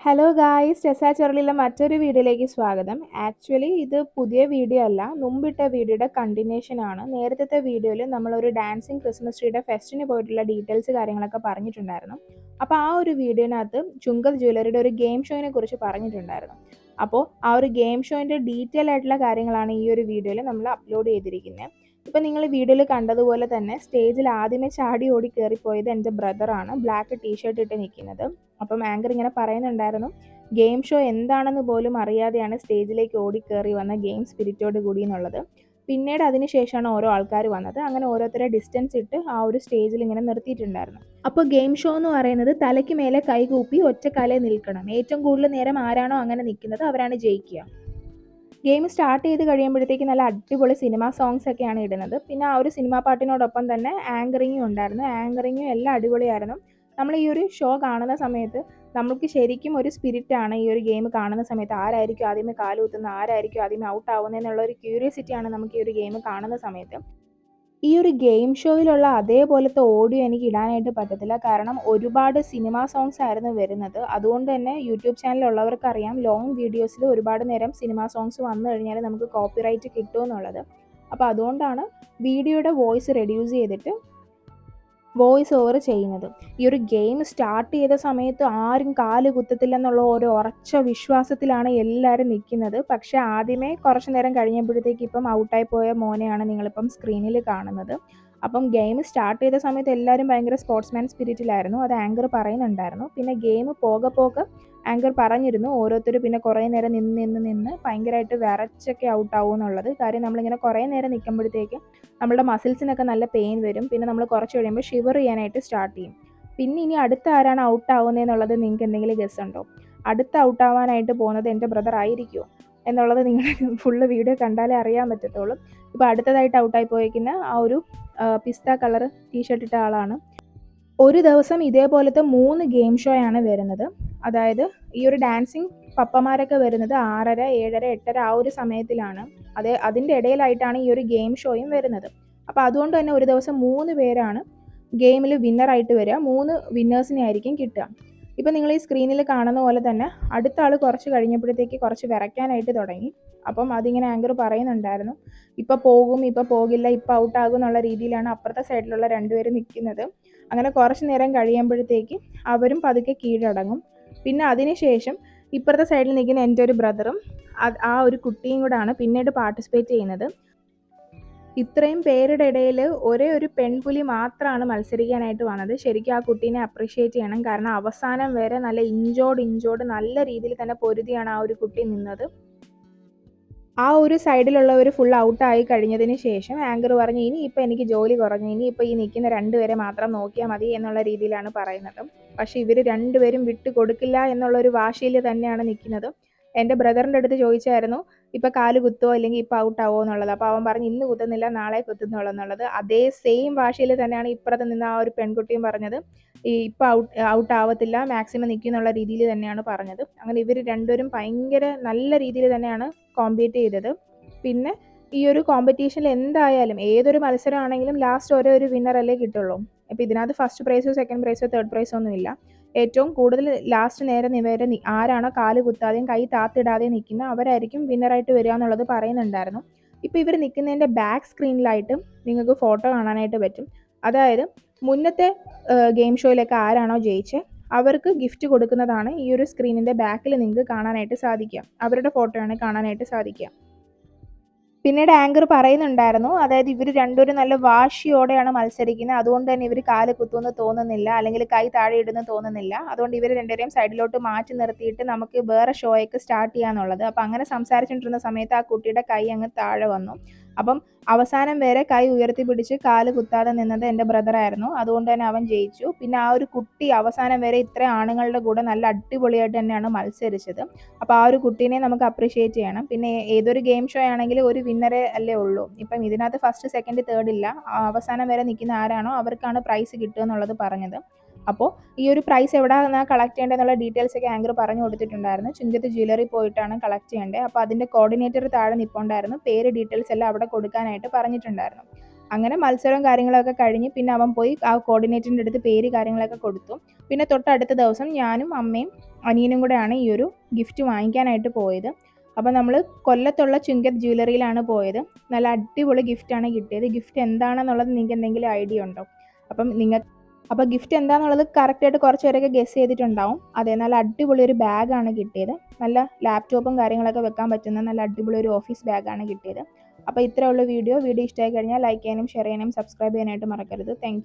Hello guys രസാ ചെറലിലെ മറ്റൊരു വീഡിയോയിലേക്ക് സ്വാഗതം. ആക്ച്വലി ഇത് പുതിയ വീഡിയോ അല്ല. മുമ്പിട്ട വീഡിയോയുടെ കണ്ടിന്യൂഷൻ ആണ്. നേരത്തെ വീഡിയോയിൽ നമ്മളൊരു ഡാൻസിങ് ക്രിസ്മസ് ട്രീയുടെ ഫെസ്റ്റിന് പോയിട്ടുള്ള ഡീറ്റെയിൽസ് കാര്യങ്ങളൊക്കെ പറഞ്ഞിട്ടുണ്ടായിരുന്നു. അപ്പോൾ ആ ഒരു വീഡിയോനകത്ത് ചുങ്കൽ ജ്വല്ലറിയുടെ ഒരു ഗെയിം ഷോയിനെ കുറിച്ച് പറഞ്ഞിട്ടുണ്ടായിരുന്നു. അപ്പോൾ ആ ഒരു ഗെയിം ഷോയിന്റെ ഡീറ്റെയിൽ ആയിട്ടുള്ള കാര്യങ്ങളാണ് ഈ ഒരു വീഡിയോയിൽ നമ്മൾ അപ്ലോഡ് ചെയ്തിരിക്കുന്നത് ഇപ്പം നിങ്ങൾ വീഡിയോയിൽ കണ്ടതുപോലെ തന്നെ സ്റ്റേജിൽ ആദ്യമേ ചാടി ഓടി കയറിപ്പോയത് എന്റെ ബ്രദറാണ് ബ്ലാക്ക് ടീഷർട്ട് ഇട്ട് നിൽക്കുന്നത്. അപ്പം ആങ്കർ ഇങ്ങനെ പറയുന്നുണ്ടായിരുന്നു ഗെയിം ഷോ എന്താണെന്ന് പോലും അറിയാതെയാണ് സ്റ്റേജിലേക്ക് ഓടി കയറി വന്ന ഗെയിം സ്പിരിറ്റോട് കൂടി എന്നുള്ളത്. പിന്നീട് അതിനുശേഷമാണ് ഓരോ ആൾക്കാർ വന്നത്. അങ്ങനെ ഓരോരുത്തരെ ഡിസ്റ്റൻസ് ഇട്ട് ആ ഒരു സ്റ്റേജിൽ ഇങ്ങനെ നിർത്തിയിട്ടുണ്ടായിരുന്നു. അപ്പോൾ ഗെയിം ഷോ എന്ന് പറയുന്നത് തലയ്ക്ക് മേലെ കൈകൂപ്പി ഒറ്റക്കാലെ നിൽക്കണം. ഏറ്റവും കൂടുതൽ നേരം ആരാണോ അങ്ങനെ നിൽക്കുന്നത് അവരാണ് ജയിക്കുക. ഗെയിം സ്റ്റാർട്ട് ചെയ്ത് കഴിയുമ്പോഴത്തേക്ക് നല്ല അടിപൊളി സിനിമ സോങ്സ് ഒക്കെയാണ് ഇടുന്നത്. പിന്നെ ആ ഒരു സിനിമ പാട്ടിനോടൊപ്പം തന്നെ ആങ്കറിങ്ങും ഉണ്ടായിരുന്നു. ആങ്കറിങ്ങും എല്ലാം അടിപൊളിയായിരുന്നു. നമ്മൾ ഈ ഒരു ഷോ കാണുന്ന സമയത്ത് നമുക്ക് ശരിക്കും ഒരു സ്പിരിറ്റാണ് ഈ ഒരു ഗെയിം കാണുന്ന സമയത്ത്. ആരായിരിക്കും ആദ്യമേ കാലുകുത്തുന്നത് ആരായിരിക്കും ആദ്യമേ ഔട്ട് ആവുന്നതെന്നുള്ള ഒരു ക്യൂരിയോസിറ്റിയാണ് നമുക്ക് ഈ ഒരു ഗെയിം കാണുന്ന സമയത്ത്. ഈ ഒരു ഗെയിം ഷോയിലുള്ള അതേപോലത്തെ ഓഡിയോ എനിക്ക് ഇടാനായിട്ട് പറ്റത്തില്ല. കാരണം ഒരുപാട് സിനിമ സോങ്സ് ആയിരുന്നു വരുന്നത്. അതുകൊണ്ട് തന്നെ യൂട്യൂബ് ചാനലുള്ളവർക്കറിയാം ലോങ് വീഡിയോസിൽ ഒരുപാട് നേരം സിനിമ സോങ്സ് വന്നു കഴിഞ്ഞാൽ നമുക്ക് കോപ്പിറൈറ്റ് കിട്ടുമെന്നുള്ളത് അപ്പോൾ അതുകൊണ്ടാണ് വീഡിയോയുടെ വോയിസ് റെഡ്യൂസ് ചെയ്തിട്ട് വോയിസ് ഓവർ ചെയ്യുന്നത്. ഈ ഒരു ഗെയിം സ്റ്റാർട്ട് ചെയ്ത സമയത്ത് ആരും കാൽ കുത്തത്തില്ലെന്നുള്ള ഒരു ഉറച്ച വിശ്വാസത്തിലാണ് എല്ലാവരും നിൽക്കുന്നത്. പക്ഷേ ആദ്യമേ കുറച്ച് നേരം കഴിഞ്ഞപ്പോഴത്തേക്ക് ഇപ്പം ഔട്ടായി പോയ മോനെയാണ് നിങ്ങളിപ്പം സ്ക്രീനിൽ കാണുന്നത്. അപ്പം ഗെയിം സ്റ്റാർട്ട് ചെയ്ത സമയത്ത് എല്ലാവരും ഭയങ്കര സ്പോർട്സ്മാൻ സ്പിരിറ്റിലായിരുന്നു അത് ആങ്കർ പറയുന്നുണ്ടായിരുന്നു. പിന്നെ ഗെയിം പോകെ പോകെ ആങ്കർ പറഞ്ഞിരുന്നു. ഓരോരുത്തർ പിന്നെ കുറേ നേരം നിന്ന് നിന്ന് നിന്ന് ഭയങ്കരമായിട്ട് വിറച്ചൊക്കെ ഔട്ട് ആവും എന്നുള്ളത് കാര്യം നമ്മളിങ്ങനെ കുറേ നേരം നിൽക്കുമ്പോഴത്തേക്ക് നമ്മുടെ മസിൽസിനൊക്കെ നല്ല പെയിൻ വരും. പിന്നെ നമ്മൾ കുറച്ച് കഴിയുമ്പോൾ ഷിവർ ചെയ്യാനായിട്ട് സ്റ്റാർട്ട് ചെയ്യും. പിന്നെ ഇനി അടുത്ത ആരാണ് ഔട്ട് ആവുന്നതെന്നുള്ളത് നിങ്ങൾക്ക് എന്തെങ്കിലും ഗസ് ഉണ്ടോ? അടുത്ത ഔട്ട് ആവാനായിട്ട് പോകുന്നത് എന്റെ ബ്രദർ ആയിരിക്കുമോ എന്നുള്ളത് നിങ്ങൾ ഫുള്ള് വീഡിയോ കണ്ടാലേ അറിയാൻ പറ്റത്തുള്ളൂ. ഇപ്പോൾ അടുത്തതായിട്ട് ഔട്ടായി പോയിരിക്കുന്ന ആ ഒരു പിസ്ത കളർ ടീഷർട്ട് ഇട്ട ആളാണ്. ഒരു ദിവസം ഇതേപോലത്തെ മൂന്ന് ഗെയിം ഷോ ആണ് വരുന്നത്. അതായത് ഈ ഒരു ഡാൻസിങ് പപ്പമാരൊക്കെ വരുന്നത് ആറര ഏഴര എട്ടര ആ ഒരു സമയത്തിലാണ്. അതേ അതിന്റെ ഇടയിലായിട്ടാണ് ഈ ഒരു ഗെയിം ഷോയും വരുന്നത്. അപ്പോൾ അതുകൊണ്ട് തന്നെ ഒരു ദിവസം മൂന്ന് പേരാണ് ഗെയിമിൽ വിന്നറായിട്ട് വരിക. മൂന്ന് വിന്നേഴ്സിനെ ആയിരിക്കും കിട്ടുക. ഇപ്പം നിങ്ങൾ ഈ സ്ക്രീനിൽ കാണുന്ന പോലെ തന്നെ അടുത്ത ആൾ കുറച്ച് കഴിഞ്ഞപ്പോഴത്തേക്ക് കുറച്ച് വിറയ്ക്കാനായിട്ട് തുടങ്ങി. അപ്പം അതിങ്ങനെ ആങ്കർ പറയുന്നുണ്ടായിരുന്നു. ഇപ്പം പോകും ഇപ്പം പോകില്ല ഇപ്പം ഔട്ടാകും എന്നുള്ള രീതിയിലാണ് അപ്പുറത്തെ സൈഡിലുള്ള രണ്ടുപേരും നിൽക്കുന്നത് അങ്ങനെ കുറച്ച് നേരം കഴിയുമ്പോഴത്തേക്ക് അവരും പതുക്കെ കീഴടങ്ങും. പിന്നെ അതിനുശേഷം ഇപ്പുറത്തെ സൈഡിൽ നിൽക്കുന്ന എന്റെ ഒരു ബ്രദറും ആ ഒരു കുട്ടിയും കൂടാണ് പിന്നീട് പാർട്ടിസിപ്പേറ്റ് ചെയ്യുന്നത്. ഇത്രയും പേരുടെ ഇടയിൽ ഒരേ ഒരു പെൺപുലി മാത്രമാണ് മത്സരിക്കാനായിട്ട് വന്നത്. ശരിക്കും ആ കുട്ടീനെ അപ്രീഷിയേറ്റ് ചെയ്യണം. കാരണം അവസാനം വരെ നല്ല ഇഞ്ചോട് ഇഞ്ചോട് നല്ല രീതിയിൽ തന്നെ പൊരുതിയാണ് ആ ഒരു കുട്ടി നിന്നത്. ആ ഒരു സൈഡിലുള്ളവർ ഫുൾ ഔട്ടായി കഴിഞ്ഞതിന് ശേഷം ആങ്കർ പറഞ്ഞു ഇനി ഇപ്പം എനിക്ക് ജോലി കുറഞ്ഞു. ഇനി ഇപ്പോൾ ഈ നിൽക്കുന്ന രണ്ടുപേരെ മാത്രം നോക്കിയാൽ മതി എന്നുള്ള രീതിയിലാണ് പറയുന്നത്. പക്ഷേ ഇവർ രണ്ടുപേരും വിട്ടു കൊടുക്കില്ല എന്നുള്ള ഒരു വാശിയിൽ തന്നെയാണ് നിൽക്കുന്നത്. എന്റെ ബ്രദറിന്റെ അടുത്ത് ചോദിച്ചായിരുന്നു ഇപ്പം കാൽ കുത്തുമോ അല്ലെങ്കിൽ ഇപ്പം ഔട്ട് ആവുമോ എന്നുള്ളത്. അപ്പോൾ അവൻ പറഞ്ഞു ഇന്ന് കുത്തുന്നില്ല നാളെ കുത്തുന്നുള്ളൂ എന്നുള്ളത്. അതേ സെയിം ഭാഷയിൽ തന്നെയാണ് ഇപ്പുറത്ത് നിന്ന് ആ ഒരു പെൺകുട്ടിയും പറഞ്ഞത്. ഈ ഇപ്പം ഔട്ട് ഔട്ട് ആവത്തില്ല മാക്സിമം നിൽക്കും എന്നുള്ള രീതിയിൽ തന്നെയാണ് പറഞ്ഞത്. അങ്ങനെ ഇവർ രണ്ടുപേരും ഭയങ്കര നല്ല രീതിയിൽ തന്നെയാണ് കോമ്പീറ്റ് ചെയ്തത്. പിന്നെ ഈ ഒരു കോമ്പറ്റീഷനിൽ എന്തായാലും ഏതൊരു മത്സരമാണെങ്കിലും ലാസ്റ്റ് ഓരോ ഒരു വിന്നറല്ലേ കിട്ടുള്ളൂ. അപ്പോൾ ഇതിനകത്ത് ഫസ്റ്റ് പ്രൈസോ സെക്കൻഡ് പ്രൈസോ തേർഡ് പ്രൈസോ ഒന്നുമില്ല ഏറ്റവും കൂടുതൽ ലാസ്റ്റ് നേരെ നിവരെ ആരാണോ കാൽ കുത്താതെയും കൈ താത്തിടാതെയും നിൽക്കുന്നത് അവരായിരിക്കും വിന്നറായിട്ട് വരിക എന്നുള്ളത് പറയുന്നുണ്ടായിരുന്നു. ഇപ്പോൾ ഇവർ നിൽക്കുന്നതിന്റെ ബാക്ക് സ്ക്രീനിലായിട്ട് നിങ്ങൾക്ക് ഫോട്ടോ കാണാനായിട്ട് പറ്റും. അതായത് മുന്നത്തെ ഗെയിം ഷോയിലൊക്കെ ആരാണോ ജയിച്ച് അവർക്ക് ഗിഫ്റ്റ് കൊടുക്കുന്നതാണ് ഈ ഒരു സ്ക്രീനിന്റെ ബാക്കിൽ നിങ്ങൾക്ക് കാണാനായിട്ട് സാധിക്കുക. അവരുടെ ഫോട്ടോയാണ് കാണാനായിട്ട് സാധിക്കുക. പിന്നീട് ആങ്കർ പറയുന്നുണ്ടായിരുന്നു അതായത് ഇവർ രണ്ടുപേരും നല്ല വാശിയോടെയാണ് മത്സരിക്കുന്നത്. അതുകൊണ്ട് തന്നെ ഇവർ കാൽ കുത്തുമെന്ന് തോന്നുന്നില്ല അല്ലെങ്കിൽ കൈ താഴെ ഇടുന്നു തോന്നുന്നില്ല. അതുകൊണ്ട് ഇവർ രണ്ടുപേരെയും സൈഡിലോട്ട് മാറ്റി നിർത്തിയിട്ട് നമുക്ക് വേറെ ഷോയൊക്കെ സ്റ്റാർട്ട് ചെയ്യാന്നുള്ളത്. അപ്പം അങ്ങനെ സംസാരിച്ചുകൊണ്ടിരുന്ന സമയത്ത് ആ കുട്ടിയുടെ കൈ അങ്ങ് താഴെ വന്നു. അപ്പം അവസാനം വരെ കൈ ഉയർത്തി പിടിച്ച് കാൽ കുത്താതെ നിന്നത് എന്റെ ബ്രദറായിരുന്നു. അതുകൊണ്ട് തന്നെ അവൻ ജയിച്ചു. പിന്നെ ആ ഒരു കുട്ടി അവസാനം വരെ ഇത്ര ആണുങ്ങളുടെ കൂടെ നല്ല അടിപൊളിയായിട്ട് തന്നെയാണ് മത്സരിച്ചത്. അപ്പോൾ ആ ഒരു കുട്ടീനെ നമുക്ക് അപ്രീഷിയേറ്റ് ചെയ്യണം. പിന്നെ ഏതൊരു ഗെയിം ഷോ ആണെങ്കിലും ഒരു വിന്നറെ അല്ലേ ഉള്ളൂ. ഇപ്പം ഇതിനകത്ത് ഫസ്റ്റ് സെക്കൻഡ് തേർഡ് ഇല്ല. അവസാനം വരെ നിൽക്കുന്ന ആരാണോ അവർക്കാണ് പ്രൈസ് കിട്ടുക എന്നുള്ളത് പറഞ്ഞത്. അപ്പോൾ ഈ ഒരു പ്രൈസ് എവിടെ നിന്നാണ് കളക്ട് ചെയ്യേണ്ടതെന്നുള്ള ഡീറ്റെയിൽസ് ഒക്കെ ആങ്കർ പറഞ്ഞു കൊടുത്തിട്ടുണ്ടായിരുന്നു. ചുങ്കത്ത് ജ്വല്ലറി പോയിട്ടാണ് കളക്ട് ചെയ്യേണ്ടത്. അപ്പോൾ അതിന്റെ കോർഡിനേറ്റർ താഴെ നിൽപ്പുണ്ടായിരുന്നു പേര് ഡീറ്റെയിൽസ് എല്ലാം അവിടെ കൊടുക്കാനായിട്ട് പറഞ്ഞിട്ടുണ്ടായിരുന്നു. അങ്ങനെ മത്സരവും കാര്യങ്ങളൊക്കെ കഴിഞ്ഞ് പിന്നെ അവൻ പോയി ആ കോർഡിനേറ്ററിന്റെ അടുത്ത് പേര് കാര്യങ്ങളൊക്കെ കൊടുത്തു. പിന്നെ തൊട്ടടുത്ത ദിവസം ഞാനും അമ്മയും അനിയനും കൂടെയാണ് ഈ ഒരു ഗിഫ്റ്റ് വാങ്ങിക്കാനായിട്ട് പോയത്. അപ്പോൾ നമ്മൾ കൊല്ലത്തുള്ള ചുങ്കത് ജ്വല്ലറിയിലാണ് പോയത്. നല്ല അടിപൊളി ഗിഫ്റ്റാണ് കിട്ടിയത്. ഗിഫ്റ്റ് എന്താണെന്നുള്ളത് നിങ്ങൾക്ക് എന്തെങ്കിലും ഐഡിയ ഉണ്ടോ? അപ്പം നിങ്ങൾ അപ്പോൾ ഗിഫ്റ്റ് എന്താണെന്നുള്ളത് കറക്റ്റായിട്ട് കുറച്ച് പേരൊക്കെ ഗസ് ചെയ്തിട്ടുണ്ടാവും. അതെ നല്ല അടിപൊളി ഒരു ബാഗാണ് കിട്ടിയത്. നല്ല ലാപ്ടോപ്പും കാര്യങ്ങളൊക്കെ വെക്കാൻ പറ്റുന്ന നല്ല അടിപൊളി ഒരു ഓഫീസ് ബാഗാണ് കിട്ടിയത്. അപ്പോൾ ഇത്രയുള്ള വീഡിയോ വീഡിയോ ഇഷ്ടമായി കഴിഞ്ഞാൽ ലൈക്ക് ചെയ്യാനും ഷെയർ ചെയ്യാനും സബ്സ്ക്രൈബ് ചെയ്യാനായിട്ട് മറക്കരുത്. താങ്ക്